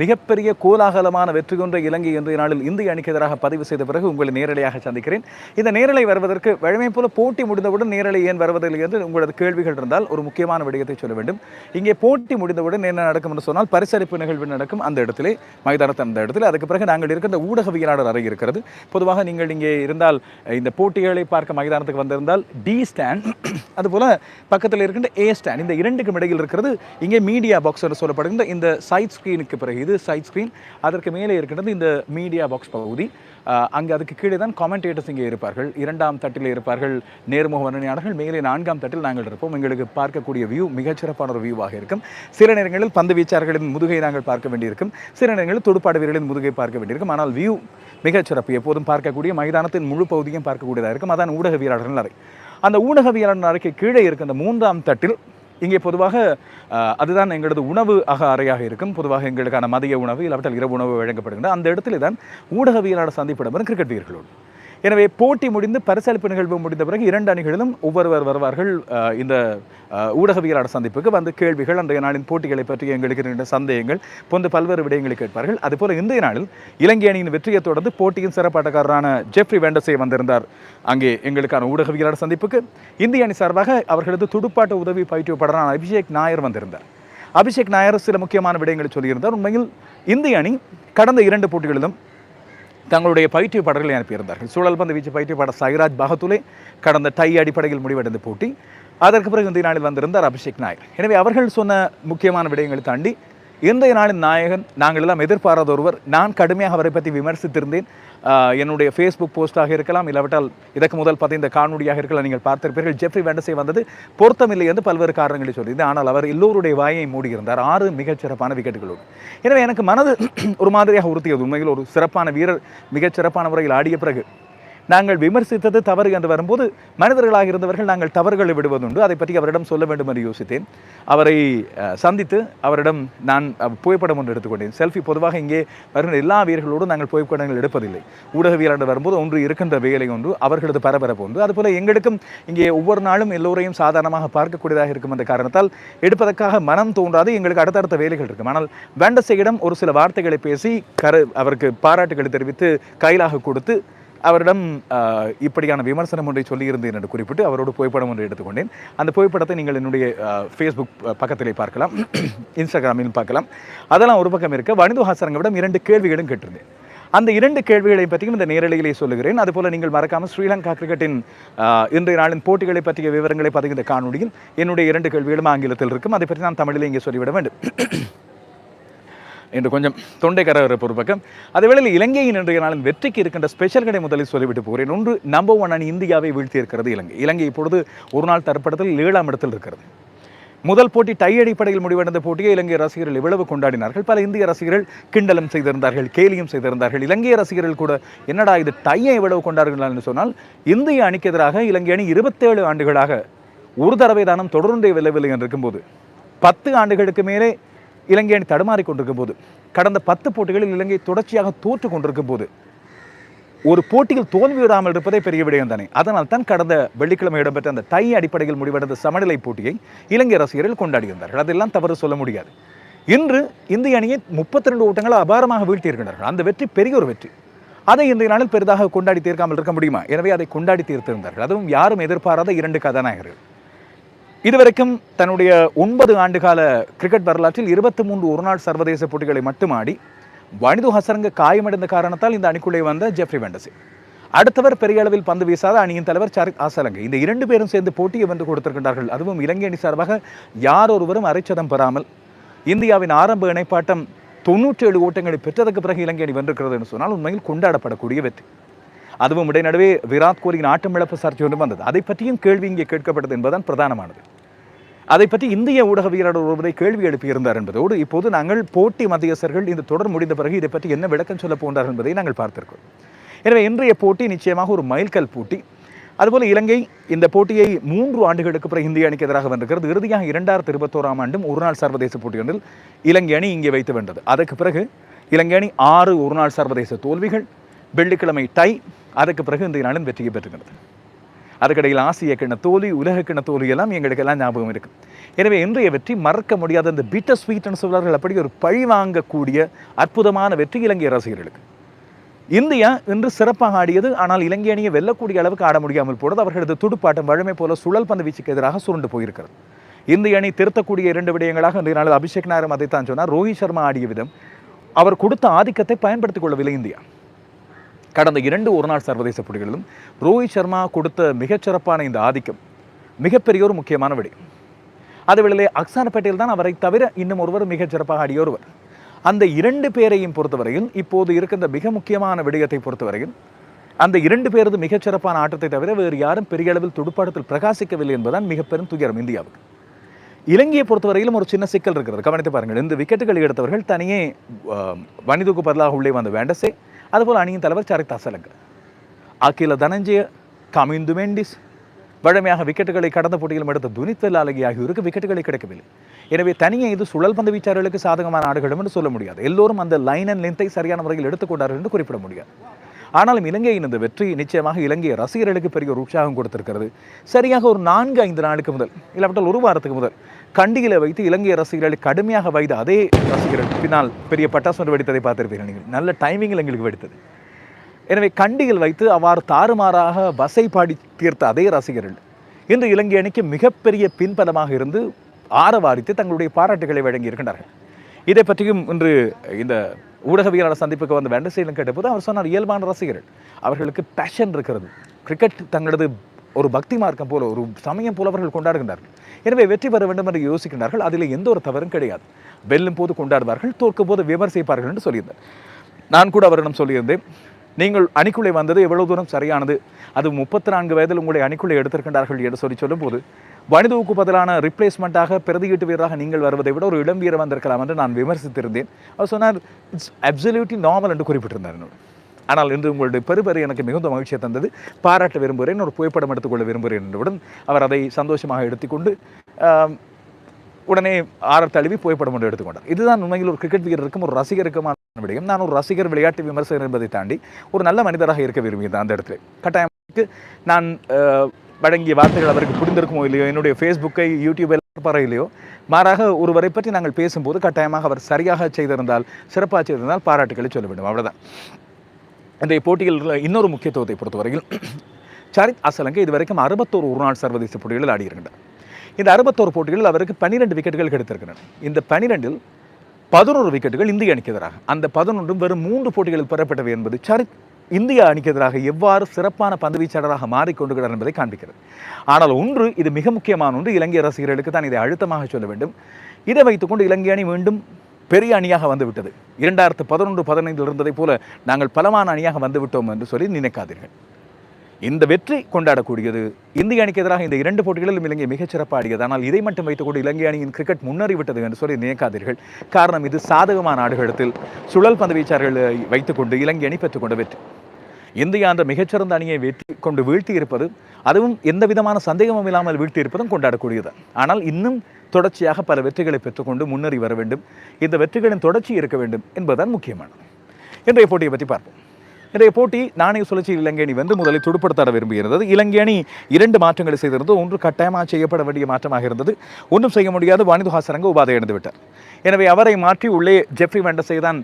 மிகப்பெரிய கோலாகலமான வெற்றி கொண்ட இலங்கை இன்றைய நாளில் இந்திய அணிக்கு எதிராக பதிவு செய்த பிறகு உங்களை நேரலையாக சந்திக்கிறேன். இந்த நேரலை வருவதற்கு வழமை போல போட்டி முடிந்தவுடன் நேரலை ஏன் வருவதில்லை என்று உங்களது கேள்விகள் இருந்தால் ஒரு முக்கியமான விடயத்தை சொல்ல வேண்டும். இங்கே போட்டி முடிந்தவுடன் என்ன நடக்கும் என்று சொன்னால் பரிசளிப்பு நிகழ்வு நடக்கும் அந்த இடத்திலே மைதானத்தை அந்த இடத்துல. அதுக்கு பிறகு நாங்கள் இருக்கின்ற ஊடகவியலாளர் அறை இருக்கிறது. பொதுவாக நீங்கள் இங்கே இருந்தால் இந்த போட்டிகளை பார்க்க மைதானத்துக்கு வந்திருந்தால் டி ஸ்டாண்ட் அதுபோல பக்கத்தில் இருக்கின்ற ஏ ஸ்டாண்ட் இந்த இரண்டுக்கும் இடையில் இருக்கிறது. இங்கே மீடியா பாக்ஸ் என்று சொல்லப்படுகின்ற இந்த சைட் ஸ்க்ரீனுக்கு பிறகு இது சைட் ஸ்க்ரீன் அதற்கு மேலே இருக்கின்றது இந்த மீடியா பாக்ஸ் பகுதி. அங்கே அதுக்கு கீழே தான் காமெண்டேட்டர்ஸ் இங்கே இருப்பார்கள். இரண்டாம் தட்டில் இருப்பார்கள் நேர்முக வர்ணனையாளர்கள். மேலே நான்காம் தட்டில் நாங்கள் இருப்போம். எங்களுக்கு பார்க்கக்கூடிய வியூ மிகச்சிறப்பான ஒரு வியூவாக இருக்கும். சில நேரங்களில் பந்து வீச்சாளர்களின் முதுகை நாங்கள் பார்க்க வேண்டியிருக்கும். சில நேரங்களில் துடுப்பாடு வீரர்களின் முதுகை பார்க்க வேண்டியிருக்கும். ஆனால் வியூ மிகச்சிறப்பு எப்போதும் பார்க்கக்கூடிய மைதானத்தின் முழு பகுதியும் பார்க்கக்கூடியதாக இருக்கும். அதான் ஊடகவியலாளர்கள் அறை. அந்த ஊடகவியலாளர் அறைக்கு கீழே இருக்க மூன்றாம் தட்டில் இங்கே பொதுவாக அதுதான் எங்களது உணவு அக அறையாக இருக்கும். பொதுவாக எங்களுக்கான மதிய உணவு இல்லாவிட்டால் இரவு உணவு வழங்கப்படுகின்ற அந்த இடத்துல தான் ஊடகவியலாளர் சந்திப்பிடம் கிரிக்கெட் வீரர்களோடு எனவே போட்டி முடிந்து பரிசளிப்பு நிகழ்வு முடிந்த பிறகு இரண்டு அணிகளிலும் ஒவ்வொருவர் வருவார்கள். இந்த ஊடகவியலாளர் சந்திப்புக்கு வந்து கேள்விகள் அன்றைய நாளின் போட்டிகளை பற்றி எங்களுக்கு இருக்கின்ற சந்தேகங்கள் போன்ற பல்வேறு விடயங்களை கேட்பார்கள். அதுபோல இன்றைய நாளில் இலங்கை அணியின் வெற்றியை தொடர்ந்து போட்டியின் சிறப்பாட்டக்காரரான ஜெஃப்ரி வேண்டசே வந்திருந்தார். அங்கே எங்களுக்கான ஊடகவியலாளர் சந்திப்புக்கு இந்திய அணி சார்பாக அவர்களது துடுப்பாட்ட உதவி பயிற்றுவிப்பாளரான அபிஷேக் நாயர் வந்திருந்தார். அபிஷேக் நாயர் சில முக்கியமான விடயங்களை சொல்லியிருந்தார். உண்மையில் இந்திய அணி கடந்த இரண்டு போட்டிகளிலும் தங்களுடைய பயிற்றுவிப்பாளர்களை அனுப்பியிருந்தார்கள். சூழல் பந்து வீச்சு பயிற்றுவிப்பாளர் சைராஜ் பகத்துலே கடந்த டை அடிப்படையில் முடிவடைந்த போட்டி. அதற்கு பிறகு இந்திய நாளில் வந்திருந்தார் அபிஷேக் நாயர். எனவே அவர்கள் சொன்ன முக்கியமான விடயங்களை தாண்டி இன்றைய நாளின் நாயகன் நாங்கள் எல்லாம் எதிர்பாராத ஒருவர் நான் கடுமையாக அவரை பற்றி விமர்சித்திருந்தேன். என்னுடைய ஃபேஸ்புக் போஸ்ட்டாக இருக்கலாம் இல்லாவிட்டால் இதற்கு முதல் பார்த்து இந்த காணொலியாக இருக்கலாம் நீங்கள் பார்த்திருப்பீர்கள். ஜெஃப்ரி வெண்டசே வந்தது பொருத்தமில்லை என்று பல்வேறு காரணங்களை சொல்லியது. ஆனால் அவர் எல்லோருடைய வாயை மூடியிருந்தார். ஆறு மிகச்சிறப்பான விக்கெட்டுகளோடு. எனவே எனக்கு மனது ஒரு மாதிரியாக உறுத்தியது. உண்மையில் ஒரு சிறப்பான வீரர் மிகச்சிறப்பான முறையில் ஆடிய பிறகு நாங்கள் விமர்சித்தது தவறு என்று வரும்போது மனிதர்களாக இருந்தவர்கள் நாங்கள் தவறுகளை விடுவதுண்டு. அதை பற்றி அவரிடம் சொல்ல வேண்டும் என்று யோசித்தேன். அவரை சந்தித்து அவரிடம் நான் புகைப்படம் ஒன்று எடுத்துக்கொண்டேன். செல்ஃபி பொதுவாக இங்கே வருகிற எல்லா வீரர்களோடும் நாங்கள் புகைப்படங்கள் எடுப்பதில்லை. ஊடகவியலாளர் வரும்போது ஒன்று இருக்கின்ற வேலை ஒன்று அவர்களது பரபரப்பு ஒன்று. அதுபோல் எங்களுக்கும் இங்கே ஒவ்வொரு நாளும் எல்லோரையும் சாதாரணமாக பார்க்கக்கூடியதாக இருக்கும் என்ற காரணத்தால் எடுப்பதற்காக மனம் தோன்றாது எங்களுக்கு அடுத்தடுத்த வேலைகள் இருக்கும். ஆனால் வேண்டசையிடம் ஒரு சில வார்த்தைகளை பேசி கரு அவருக்கு பாராட்டுகளை தெரிவித்து கையிலாக கொடுத்து அவரிடம் இப்படியான விமர்சனம் ஒன்றை சொல்லியிருந்தேன் என்று குறிப்பிட்டு அவரோடு புகைப்படம் ஒன்றை எடுத்துக்கொண்டேன். அந்த புகைப்படத்தை நீங்கள் என்னுடைய ஃபேஸ்புக் பக்கத்திலே பார்க்கலாம். இன்ஸ்டாகிராமிலும் பார்க்கலாம். அதெல்லாம் ஒரு பக்கம் இருக்க வனிது ஹாசரங்கவிடம் இரண்டு கேள்விகளும் கேட்டிருந்தேன். அந்த இரண்டு கேள்விகளை பற்றியும் இந்த நேரலையிலே சொல்லுகிறேன். அதுபோல் நீங்கள் மறக்காமல் ஸ்ரீலங்கா கிரிக்கெட்டின் இன்றைய நாளின் போட்டிகளை பற்றிய விவரங்களை பதிகின்ற காணொலியில் என்னுடைய இரண்டு கேள்விகளும் ஆங்கிலத்தில் இருக்கும். அதை பற்றி நான் தமிழில் இங்கே சொல்லிவிட வேண்டும். என்று கொஞ்சம் தொண்டை இருப்ப ஒரு பக்கம் அதேவேளையில் இலங்கையின் இன்றைய நாளின் வெற்றிக்கு இருக்கின்ற ஸ்பெஷல்களை முதலில் சொல்லிவிட்டு போகிறேன். ஒன்று நம்பர் ஒன் அணி இந்தியாவை வீழ்த்தி இருக்கிறது இலங்கை. இலங்கை இப்பொழுது ஒரு நாள் தரப்படத்தில் ஏழாம் இடத்தில் இருக்கிறது. முதல் போட்டி டை அடிப்படையில் முடிவடைந்த போட்டியை இலங்கை ரசிகர்கள் இவ்வளவு கொண்டாடினார்கள். பல இந்திய ரசிகர்கள் கிண்டலும் செய்திருந்தார்கள் கேலியும் செய்திருந்தார்கள். இலங்கை ரசிகர்கள் கூட என்னடா இது டையை இவ்வளவு கொண்டாடுகிறார்கள் என்று சொன்னால் இந்திய அணிக்கு எதிராக இலங்கை அணி இருபத்தேழு ஆண்டுகளாக ஒரு தடவை தானம் தொடர்ந்தே வெல்லவில்லை என்று இருக்கும்போது பத்து ஆண்டுகளுக்கு மேலே இலங்கை அணி தடுமாறி கொண்டிருக்கும் போது கடந்த பத்து போட்டிகளில் இலங்கை தொடர்ச்சியாக தோற்று கொண்டிருக்கும் போது ஒரு போட்டியில் தோல்வி விடாமல் இருப்பதே பெரிய விடயம் தானே. அதனால் தான் கடந்த வெள்ளிக்கிழமை இடம்பெற்ற அந்த தை அடிப்படையில் முடிவடைந்த சமநிலை போட்டியை இலங்கை ரசிகர்கள் கொண்டாடியிருந்தார்கள் அதெல்லாம் தவறு சொல்ல முடியாது. இன்று இந்திய அணியை முப்பத்தி ரெண்டு ஓட்டங்களை அபாரமாக வீழ்த்தியிருக்கிறார்கள். அந்த வெற்றி பெரிய ஒரு வெற்றி. அதை இன்றைய நாளில் பெரிதாக கொண்டாடி தீர்க்காமல் இருக்க முடியுமா? எனவே அதை கொண்டாடி தீர்த்திருந்தார்கள். அதுவும் யாரும் எதிர்பாராத இரண்டு கதாநாயகர்கள். இதுவரைக்கும் தன்னுடைய ஒன்பது ஆண்டுகால கிரிக்கெட் வரலாற்றில் இருபத்தி மூன்று ஒருநாள் சர்வதேச போட்டிகளை மட்டும் ஆடி வனிது ஹசரங்க காயமடைந்த காரணத்தால் இந்த அணிக்குள்ளே வந்த ஜெஃப்ரி வெண்டசி அடுத்தவர் பெரிய அளவில் பந்து வீசாத அணியின் தலைவர் சரித் ஆசலங்க. இந்த இரண்டு பேரும் சேர்ந்து போட்டியை வந்து கொடுத்திருக்கின்றார்கள். அதுவும் இலங்கை அணி சார்பாக யார் ஒருவரும் அரைச்சதம் பெறாமல் இந்தியாவின் ஆரம்ப இணைப்பாட்டம் தொண்ணூற்றி ஏழு ஓட்டங்களை பெற்றதற்கு பிறகு இலங்கை அணி வென்றிருக்கிறது என்று சொன்னால் உண்மையில் கொண்டாடப்படக்கூடிய வெற்றி. அதுவும் இடைநடுவே விராட் கோலியின் ஆட்டமிழப்பு சர்ச்சை ஒன்று வந்தது. அதை பற்றியும் கேள்வி இங்கே கேட்கப்பட்டது என்பதுதான் பிரதானமானது. அதை பற்றி இந்திய ஊடகவியலாளர் ஒருவரை கேள்வி எழுப்பியிருந்தார் என்பதோடு இப்போது நாங்கள் போட்டி மத்தியஸ்தர்கள் இந்த தொடர் முடிந்த பிறகு இதை பற்றி என்ன விளக்கம் சொல்ல போன்றார் என்பதை நாங்கள் பார்த்திருக்கிறோம். எனவே இன்றைய போட்டி நிச்சயமாக ஒரு மைல்கல் போட்டி. அதுபோல் இலங்கை இந்த போட்டியை மூன்று ஆண்டுகளுக்கு பிறகு இந்திய அணிக்கு எதிராக வந்திருக்கிறது இறுதியாக இரண்டாயிரத்தி இருபத்தோராம் ஆண்டும் ஒருநாள் சர்வதேச போட்டி ஒன்றில் இலங்கை அணி இங்கே வைத்து வென்றது. அதற்கு பிறகு இலங்கை அணி ஆறு ஒருநாள் சர்வதேச தோல்விகள் வெள்ளிக்கிழமை டை அதற்கு பிறகு இந்த நாளில் வெற்றியை பெற்றுகிறது அதுக்கடையில் ஆசிய கிண தோல்வி உலக கிண தோல்வி எல்லாம் எங்களுக்கு எல்லாம் ஞாபகம் இருக்கு. எனவே இன்றைய வெற்றி மறக்க முடியாத அந்த பீட்டர் ஸ்வீட்னு சொல்வார்கள் அப்படி ஒரு பழி வாங்கக்கூடிய அற்புதமான வெற்றி இலங்கை ரசிகர்களுக்கு. இந்தியா இன்று சிறப்பாக ஆடியது ஆனால் இலங்கை அணியை வெல்லக்கூடிய அளவுக்கு ஆட முடியாமல் போனது. அவர்களது துடுப்பாட்டம் வழமை போல சுழல் பந்து வீச்சுக்கு எதிராக சுருண்டு போயிருக்கிறது. இந்திய அணி திருத்தக்கூடிய இரண்டு விடயங்களாக இன்றைய நாள் அபிஷேக் நாயரும் அதைத்தான் சொன்னார். ரோஹித் சர்மா ஆடிய விதம் அவர் கொடுத்த ஆதிக்கத்தை பயன்படுத்திக் கொள்ளவில்லை இந்தியா. கடந்த இரண்டு ஒருநாள் சர்வதேச போட்டிகளிலும் ரோஹித் சர்மா கொடுத்த மிகச்சிறப்பான இந்த ஆதிக்கம் மிகப்பெரிய ஒரு முக்கியமான விடை. அது வேளையிலே பட்டேல் தான் அவரை தவிர இன்னும் ஒருவர் மிகச்சிறப்பாக ஆடிய ஒருவர். அந்த இரண்டு பேரையும் பொறுத்தவரையில் இப்போது இருக்கின்ற மிக முக்கியமான விடயத்தை பொறுத்தவரையில் அந்த இரண்டு பேரது மிகச்சிறப்பான ஆட்டத்தை தவிர வேறு யாரும் பெரிய அளவில் துடுப்பாட்டத்தில் பிரகாசிக்கவில்லை என்பதுதான் மிக பெரும் துயரம் இந்தியாவுக்கு. இலங்கையை பொறுத்தவரையிலும் ஒரு சின்ன சிக்கல் இருக்கிறது. கவனித்து பாருங்கள் இந்த விக்கெட்டுகளை எடுத்தவர்கள் தனியே வனிதுக்கு பதிலாக உள்ளே வந்த வேண்டசே அதுபோல் அணியின் தலைவர் சரித் அசலங்க அகில தனஞ்சய கமிந்து மெண்டிஸ் வழமையாக விக்கெட்டுகளை கடந்த போட்டியிலும் எடுத்த துனித் வெல்லாலகி ஆகியோருக்கு விக்கெட்டுகளை கிடைக்கவில்லை. எனவே தனியே இது சுழல் பந்து வீச்சாளர்களுக்கு சாதகமான நாடுகளும் என்று சொல்ல முடியாது. எல்லோரும் அந்த லைன் அண்ட் லென்த்தை சரியான முறையில் எடுத்துக்கொண்டார்கள் என்று குறிப்பிட முடியாது. ஆனாலும் இலங்கையின் இந்த வெற்றி நிச்சயமாக இலங்கை ரசிகர்களுக்கு பெரிய ஒரு உற்சாகம் கொடுத்திருக்கிறது. சரியாக ஒரு நான்கு ஐந்து நாளுக்கு முதல் இல்லாவிட்டால் ஒரு வாரத்துக்கு முதல் கண்டிகளை வைத்து இலங்கை ரசிகர்களை கடுமையாக வைத்த அதே ரசிகர்கள் பின்னால் பெரிய பட்டாசு ஒன்று வெடித்ததை பார்த்திருப்பீர்கள் நீங்கள். நல்ல டைமிங்கில் எங்களுக்கு வெடித்தது. எனவே கண்டியில் வைத்து அவ்வாறு தாறுமாறாக பஸ்ஸை பாடி தீர்த்த அதே ரசிகர்கள் இன்று இலங்கை அணிக்கு மிகப்பெரிய பின்பலமாக இருந்து ஆரவாரித்து தங்களுடைய பாராட்டுகளை வழங்கியிருக்கின்றார்கள் இதை பற்றியும் இன்று இந்த ஊடகவியலாளர் சந்திப்புக்கு வந்த வெண்டசையிலும் கேட்டபோது அவர் சொன்னார் இயல்பான ரசிகர்கள் அவர்களுக்கு பேஷன் இருக்கிறது. கிரிக்கெட் தங்களது ஒரு பக்தி மார்க்கம் போல ஒரு சமயம் போல அவர்கள் கொண்டாடுகின்றார்கள். எனவே வெற்றி பெற வேண்டும் என்று யோசிக்கின்றார்கள். அதில் எந்த ஒரு தவறும் கிடையாது. வெல்லும் போது கொண்டாடுவார்கள் தோற்கும் போது விமர்சிப்பார்கள் என்று சொல்லியிருந்தார் நான் கூட அவரிடம் சொல்லியிருந்தேன் நீங்கள் அணிக்குள்ளே வந்தது எவ்வளவு தூரம் சரியானது? அது முப்பத்தி நான்கு வயதில் உங்களை அணிக்குள்ளே எடுத்திருக்கின்றார்கள் என்று சொல்லி சொல்லும்போது வனிதுவுக்கு பதிலான ரிப்ளேஸ்மெண்ட்டாக பிரதியீட்டு வீரராக நீங்கள் வருவதை விட ஒரு இளம் வீரர் வந்திருக்கலாம் என்று நான் விமர்சித்திருந்தேன். அவர் சொன்னார் இட்ஸ் அப்சல்யூட்லி நார்மல் என்று குறிப்பிட்டிருந்தார் என்னோட. ஆனால் இன்று உங்களுடைய பெருபெரு எனக்கு மிகுந்த மகிழ்ச்சியை தந்தது. பாராட்ட விரும்புகிறேன். ஒரு புகைப்படம் எடுத்துக்கொள்ள விரும்புகிறேன் என்றவுடன் அவர் அதை சந்தோஷமாக எடுத்துக்கொண்டு உடனே ஆற தழுவி புகைப்படம் ஒன்று எடுத்துக்கொண்டார். இதுதான் உண்மையில் ஒரு கிரிக்கெட் வீரருக்கும் ஒரு ரசிகருக்குமான விடயம். நான் ஒரு ரசிகர் விளையாட்டு விமர்சகர் என்பதை தாண்டி ஒரு நல்ல மனிதராக இருக்க விரும்புகிறேன் அந்த இடத்துல. கட்டாயத்துக்கு நான் வழங்கிய வார்த்தைகள் அவருக்கு புரிந்திருக்குமோ இல்லையோ என்னுடைய ஃபேஸ்புக்கை யூடியூபில் இல்லையோ மாறாக ஒருவரை பற்றி நாங்கள் பேசும்போது கட்டாயமாக அவர் சரியாக செய்திருந்தால் சிறப்பாக செய்திருந்தால் பாராட்டுகளை சொல்ல வேண்டும் அவ்வளோதான் இன்றைய போட்டியில் இன்னொரு முக்கியத்துவத்தை பொறுத்தவரையில் சரித் அசலங்க இதுவரைக்கும் அறுபத்தோரு ஒருநாள் சர்வதேச போட்டிகளில் ஆடியிருக்கின்றார் இந்த அறுபத்தோரு போட்டிகளில் அவருக்கு பன்னிரெண்டு விக்கெட்டுகள் கிடைத்திருக்கின்றன இந்த பன்னிரெண்டில் பதினோரு விக்கெட்டுகள் இந்திய அணிக்கு எதிராக. அந்த பதினொன்றும் வெறும் மூன்று போட்டிகளில் பெறப்பட்டவை என்பது சரித் இந்திய அணிக்கு எதிராக எவ்வாறு சிறப்பான பந்து வீச்சாளராக மாறிக்கொண்டுகிறார் என்பதை காண்பிக்கிறது. ஆனால் ஒன்று இது மிக முக்கியமான ஒன்று இலங்கை ரசிகர்களுக்கு தான் இதை அழுத்தமாக சொல்ல வேண்டும். இதை வைத்துக்கொண்டு இலங்கை அணி மீண்டும் பெரிய அணியாக வந்துவிட்டது. இரண்டாயிரத்து பதினொன்று பதினைந்தில் இருந்ததைப் போல நாங்கள் பலமான அணியாக வந்துவிட்டோம் என்று சொல்லி நினைக்காதீர்கள். இந்த வெற்றி கொண்டாடக்கூடியது இந்திய அணிக்கு எதிராக இந்த இரண்டு போட்டிகளிலும் இலங்கை மிகச்சிறப்பாடியது ஆடியது ஆனால் இதை மட்டும் வைத்துக்கொண்டு இலங்கை அணியின் கிரிக்கெட் முன்னேறிவிட்டது என்று சொல்லி நினைக்காதீர்கள். காரணம் இது சாதகமான ஆடுகளத்தில் சுழல் பந்து வீச்சாளர்களை வைத்துக்கொண்டு இலங்கை அணி பெற்றுக்கொண்ட வெற்றி. இந்தியா அந்த மிகச்சிறந்த அணியை வெற்றி கொண்டு வீழ்த்தி இருப்பது அதுவும் எந்த விதமான சந்தேகமும் இல்லாமல் வீழ்த்தி இருப்பதும் கொண்டாடக்கூடியது. ஆனால் இன்னும் தொடர்ச்சியாக பல வெற்றிகளை பெற்றுக்கொண்டு முன்னேறி வர வேண்டும். இந்த வெற்றிகளின் தொடர்ச்சி இருக்க வேண்டும் என்பதுதான் முக்கியமானது. இன்றைய போட்டியை பற்றி பார்ப்போம். இன்றைய போட்டி நாணய சுழற்சியில் இலங்கை அணி வந்து முதலில் துடுப்படுத்தாட விரும்பியிருந்தது இலங்கை அணி இரண்டு மாற்றங்களை செய்திருந்தது. ஒன்று கட்டாயமாக செய்யப்பட வேண்டிய மாற்றமாக இருந்தது. ஒன்றும் செய்ய முடியாது. வாணிது ஹாசரங்க உபாதை இழந்துவிட்டார் எனவே அவரை மாற்றி உள்ளே ஜெஃப்ரி வெண்டசே தான்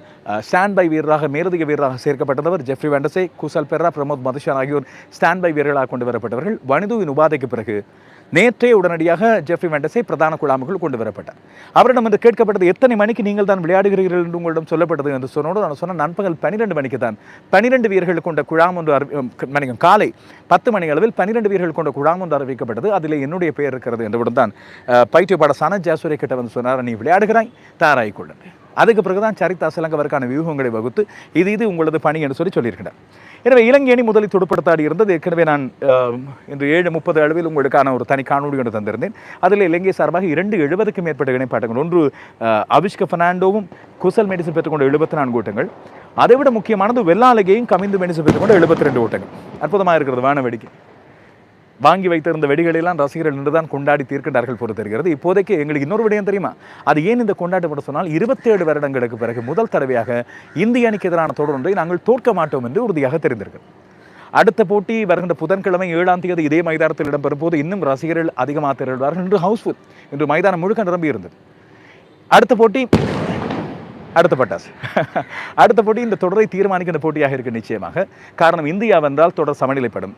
ஸ்டாண்ட் பை வீரராக மேலதிக வீரராக சேர்க்கப்பட்டவர். ஜெஃப்ரி வெண்டசே குசல் பெர்ரா பிரமோத் மதுஷான் ஆகியோர் ஸ்டாண்ட் பை வீரர்களாக கொண்டு வரப்பட்டவர்கள். வனிதுவின் உபாதைக்கு பிறகு நேற்றே உடனடியாக ஜெஃப்ரி வெண்டஸை பிரதான குழாமுக்குள் கொண்டு வரப்பட்டார். அவரிடம் வந்து கேட்கப்பட்டது எத்தனை மணிக்கு நீங்கள் தான் விளையாடுகிறீர்கள்? என்று உங்களிடம் சொல்லப்பட்டது என்று சொன்னோடு நான் சொன்ன நண்பகல் பன்னிரெண்டு மணிக்கு தான். பன்னிரெண்டு வீரர்கள் கொண்ட குழாம் ஒன்று அறிவி மணிக்கும் காலை பத்து மணி அளவில் பன்னிரெண்டு வீரர்கள் கொண்ட குழாம் ஒன்று அறிவிக்கப்பட்டது. அதில் என்னுடைய பெயர் இருக்கிறது என்றவுடன் தான் அஹ், பயிற்றுப்பாட ஜாசூரிய கிட்ட வந்து சொன்னார் நீ விளையாடுகிறாய் தாராய் கொள்ளுங்கள். அதுக்கு பிறகுதான் சரிதா சிலங்கவருக்கான வியூகங்களை வகுத்து இது இது உங்களது பணி என்று சொல்லி சொல்லியிருக்கிறார் எனவே இலங்கை அணி முதலில் துடுப்படுத்தாடி இருந்தது. ஏற்கனவே நான் இன்று ஏழு முப்பது அளவில் உங்களுக்கான ஒரு தனி காணொலி ஒன்று தந்திருந்தேன். அதில் இலங்கை சார்பாக இரண்டு எழுபதுக்கும் மேற்பட்ட இணைப்பாட்டங்கள். ஒன்று அபிஷ்க அவிஷ்க பெர்னாண்டோவும் குசல் மெடிசன் பெற்றுக்கொண்ட எழுபத்தி நான்கு ஓட்டங்கள் அதைவிட முக்கியமானது வெள்ளாலகையும் கமிந்து மெடிசன் பெற்றுக்கொண்ட எழுபத்தி ரெண்டு ஓட்டங்கள். அற்புதமாக இருக்கிறது வான வேடிக்கை வாங்கி வைத்திருந்த வெடிகளெல்லாம் ரசிகர்கள் நின்று தான் கொண்டாடி தீர்க்கின்றார்கள் பொறுத்து இருக்கிறது இப்போதைக்கு எங்களுக்கு இன்னொரு விடயம் தெரியுமா? அது ஏன் இந்த கொண்டாட்டப்பட சொன்னால் இருபத்தேழு வருடங்களுக்கு பிறகு முதல் தடவையாக இந்திய அணிக்கு எதிரான தொடர் ஒன்றை நாங்கள் தோற்க மாட்டோம் என்று உறுதியாக தெரிந்திருக்கிறது. அடுத்த போட்டி வருகின்ற புதன்கிழமை ஏழாம் தேதி இதே மைதானத்தில் இடம்பெறும் போது இன்னும் ரசிகர்கள் அதிகமாக திரள்வார்கள் இன்று ஹவுஸ்ஃபுல் இன்று மைதானம் முழுக்க நிரம்பி இருந்தது. அடுத்த போட்டி அடுத்த பட்டாசு. அடுத்த போட்டி இந்த தொடரை தீர்மானிக்கின்ற போட்டியாக இருக்கு நிச்சயமாக. காரணம் இந்தியா வந்தால் தொடர் சமநிலைப்படும்.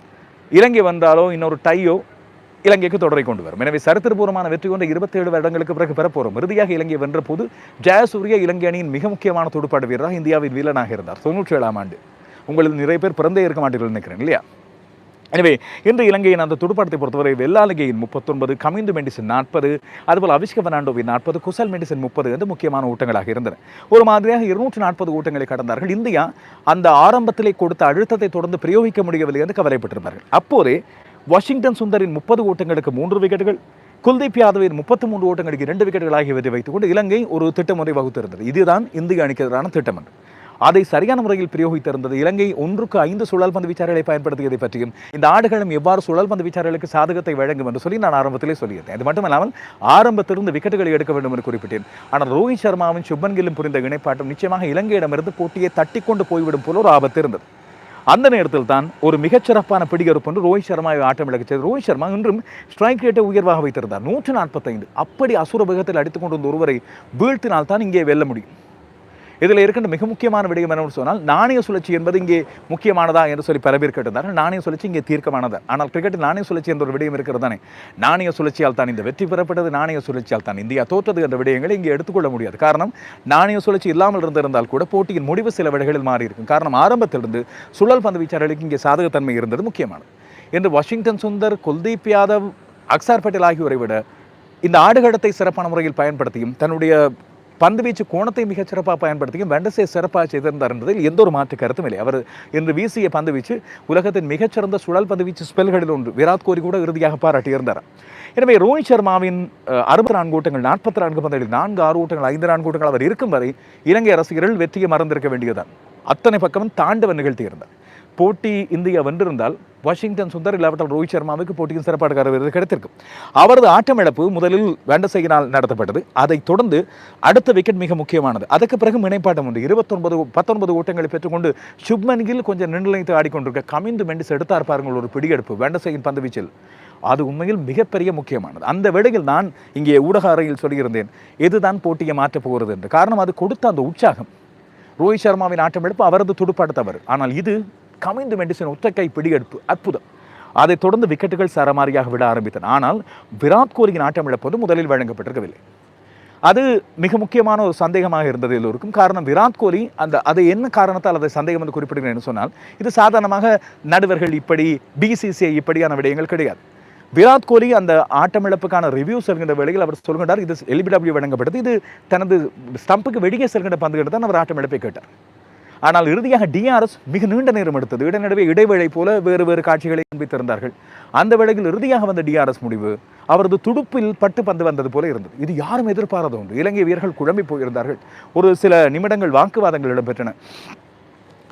இலங்கை வந்தாலோ இன்னொரு டையோ இலங்கைக்கு தொடரை கொண்டு வரும். எனவே சரித்திரபூர்வமான வெற்றி கொண்ட இருபத்தேழு வருடங்களுக்கு பிறகு பெறப்போகிறோம் இறுதியாக இலங்கை வென்ற போது ஜெயசூரிய இலங்கை அணியின் மிக முக்கியமான துடுப்பாட்ட வீரராக இந்தியாவின் வீரனாக இருந்தார். தொண்ணூற்றி ஏழாம் ஆண்டு. உங்களில் நிறைய பேர் பிறந்தே இருக்க மாட்டீர்கள் நினைக்கிறேன் இல்லையா? எனவே இன்று இலங்கையின் அந்த துடுப்பாட்டத்தை பொறுத்தவரை வெள்ளாலகையின் முப்பத்தொன்பது கமிந்து மெண்டிசன் நாற்பது அதுபோல் அவிஷ்க பெர்னாண்டோவின் நாற்பது குசல் மெண்டிசன் முப்பது என்று முக்கியமான ஊட்டங்களாக இருந்தன. ஒரு மாதிரியாக இருநூற்று நாற்பது ஊட்டங்களை கடந்தார்கள். இந்தியா அந்த ஆரம்பத்திலே கொடுத்த அழுத்தத்தை தொடர்ந்து பிரயோகிக்க முடியவில்லை என்று கவலைப்பட்டிருந்தார்கள் அப்போதே வாஷிங்டன் சுந்தரின் முப்பது ஓட்டங்களுக்கு மூன்று விக்கெட்டுகள் குல்தீப் யாதவின் முப்பத்தி மூன்று ஓட்டங்களுக்கு இரண்டு விக்கெட்டுகள் ஆகியவற்றை வைத்துக்கொண்டு இலங்கை ஒரு திட்டமுறை வகுத்திருந்தது. இதுதான் இந்திய அணிக்கு எதிரான திட்டம் என்று அதை சரியான முறையில் பிரயோகித்திருந்தது. இலங்கை ஒன்றுக்கு ஐந்து சுழல் பந்து வீச்சாளர்களை பயன்படுத்தியதை பற்றியும் இந்த ஆடுகளும் எவ்வாறு சுழல் பந்து வீச்சாளர்களுக்கு சாதகத்தை வழங்கும் என்று சொல்லி நான் ஆரம்பத்திலே சொல்லியிருந்தேன். அது மட்டுமல்லாமல் ஆரம்பத்திலிருந்து விக்கெட்டுகளை எடுக்க வேண்டும் என்று குறிப்பிட்டேன். ஆனால் ரோஹித் சர்மாவும் சுப்மன் கில்லும் புரிந்த இணைப்பாட்டம் நிச்சயமாக இலங்கையிடமிருந்து போட்டியை தட்டி கொண்டு போய்விடும் போல ஒரு ஆபத்து இருந்தது. அந்த நேரத்தில் தான் ஒரு மிகச்சிறப்பான பிடிகறுப்பு என்று ரோஹித் சர்மாவை ஆட்டம் இழக்கச் ரோஹித் சர்மா இன்றும் ஸ்ட்ரைக் ரேட்டை உயர்வாக வைத்திருந்தார். நூற்று நாற்பத்தைந்து. அப்படி அசுர வேகத்தில் அடித்துக் கொண்டு வந்த ஒருவரை வீழ்த்தினால் தான் இங்கே வெல்ல முடியும். இதில் இருக்கின்ற மிக முக்கியமான விடயம் என்னன்னு சொன்னால் நாணய சுழற்சி என்பது இங்கே முக்கியமானதா என்று சொல்லி பல பேர் கேட்டிருந்தார்கள். நாணய சுழற்சி இங்கே தீர்க்கமானது. ஆனால் கிரிக்கெட்டில் நாணய சுழற்சி என்ற ஒரு விடயம் இருக்கிறது தானே? நாணய சுழற்சியால் தான் இந்த வெற்றி பெறப்பட்டது நாணய சுழற்சியால் தான் இந்தியா தோற்றது என்ற விடயங்களை இங்கே எடுத்துக்கொள்ள முடியாது. காரணம் நாணய சுழற்சி இல்லாமல் இருந்திருந்தால் கூட போட்டியின் முடிவு சில விடைகளில் மாறி இருக்கும் காரணம் ஆரம்பத்திலிருந்து சுழல் பந்து வீச்சாளர்களுக்கு இங்கே சாதகத்தன்மை இருந்தது முக்கியமானது. என்று வாஷிங்டன் சுந்தர் குல்தீப் யாதவ் அக்சார் பட்டேல் ஆகியோரை விட இந்த ஆடுகளத்தை சிறப்பான முறையில் பயன்படுத்தியும் தன்னுடைய பந்து வீச்சு கோணத்தை மிகச் சிறப்பாக பயன்படுத்தியும் வெண்டசே சிறப்பாக செய்திருந்தார் என்பதில் எந்த ஒரு மாற்று கருத்தும் இல்லை. அவர் இன்று வீசிய பந்து வீச்சு உலகத்தின் மிகச்சிறந்த சுழல் பந்து வீச்சு ஸ்பெல்களில் ஒன்று. விராட் கோலி கூட இறுதியாக பாராட்டியிருந்தார். எனவே ரோஹித் சர்மாவின் அறுபத்தி நான்கு ஓட்டங்கள் நாற்பத்தி நான்கு பந்துகளில் நான்கு ஆறு ஓட்டங்கள் ஐந்து நான்கு ஓட்டங்கள் அவர் இருக்கும் வரை இலங்கை ரசிகர்கள் வெற்றியை மறந்திருக்க வேண்டியதுதான். அத்தனை பக்கமும் தாண்டவன் நிகழ்த்தியிருந்தார். போட்டி இந்தியா வென்றிருந்தால் வாஷிங்டன் சுந்தர் இல்லாவிட்டால் ரோஹித் சர்மாவுக்கு போட்டியின் சிறப்பாடுகார விருது கிடைத்திருக்கும். அவரது ஆட்டமிழப்பு முதலில் வேண்டசையினால் நடத்தப்பட்டது. அதைத் தொடர்ந்து அடுத்த விக்கெட் மிக முக்கியமானது. அதற்கு பிறகு இணைப்பாட்டம் உண்டு. இருபத்தொன்பது பத்தொன்பது ஓட்டங்களை பெற்றுக்கொண்டு சுப்மன்கில் கொஞ்சம் நிர்ணயித்து ஆடிக்கொண்டிருக்க கமிந்து மெண்டிஸ் எடுத்தார் பாருங்கள் ஒரு பிடியெடுப்பு. வேண்டசையின் பந்து வீச்சில். அது உண்மையில் மிகப்பெரிய முக்கியமானது. அந்த வேளையில் நான் இங்கே ஊடக அறையில் சொல்லியிருந்தேன் இதுதான் போட்டியை மாற்றப் போகிறது? என்று. காரணம் அது கொடுத்த அந்த உற்சாகம். ரோஹித் சர்மாவின் ஆட்டமெடுப்பு அவரது துடுப்பாட்ட ஆனால் இது கமிந்து மெண்டிசன் ஒற்றைக்கை பிடியெடுப்பு அற்புதம். அதைத் தொடர்ந்து விக்கெட்டுகள் சரமாரியாக விட ஆரம்பித்தன. ஆனால் விராட் கோலியின் ஆட்டம் இழப்பது முதலில் வழங்கப்பட்டிருக்கவில்லை. அது மிக முக்கியமான ஒரு சந்தேகமாக இருந்தது எல்லோருக்கும். காரணம் விராட் கோலி அந்த அதை என்ன காரணத்தால் அதை சந்தேகம் என்று குறிப்பிடுகிறேன் சொன்னால் இது சாதாரணமாக நடுவர்கள் இப்படி பிசிசிஐ இப்படியான விடயங்கள் கிடையாது. விராட் கோலி அந்த ஆட்டமிழப்புக்கான ரிவ்யூ செல்கின்ற வேளையில் அவர் சொல்கின்றார் இது எல்பிடபிள்யூ வழங்கப்பட்டது இது தனது ஸ்டம்புக்கு வெளியே செல்கின்ற பந்துகிட்டு தான் அவர் ஆட்டமிழப்பை கேட்டார். ஆனால் இறுதியாக டிஆர்எஸ் மிக நீண்ட நேரம் எடுத்தது. இடநடுவே இடைவேளை போல வேறு வேறு காட்சிகளை காண்பித்திருந்தார்கள். அந்த வேளையில் இறுதியாக வந்த டிஆர்எஸ் முடிவு அவரது துடுப்பில் பட்டு பந்து வந்தது போல இருந்தது. இது யாரும் எதிர்பாராத ஒன்று. இலங்கை வீரர்கள் குழம்பி போயிருந்தார்கள். ஒரு சில நிமிடங்கள் வாக்குவாதங்கள் இடம்பெற்றன.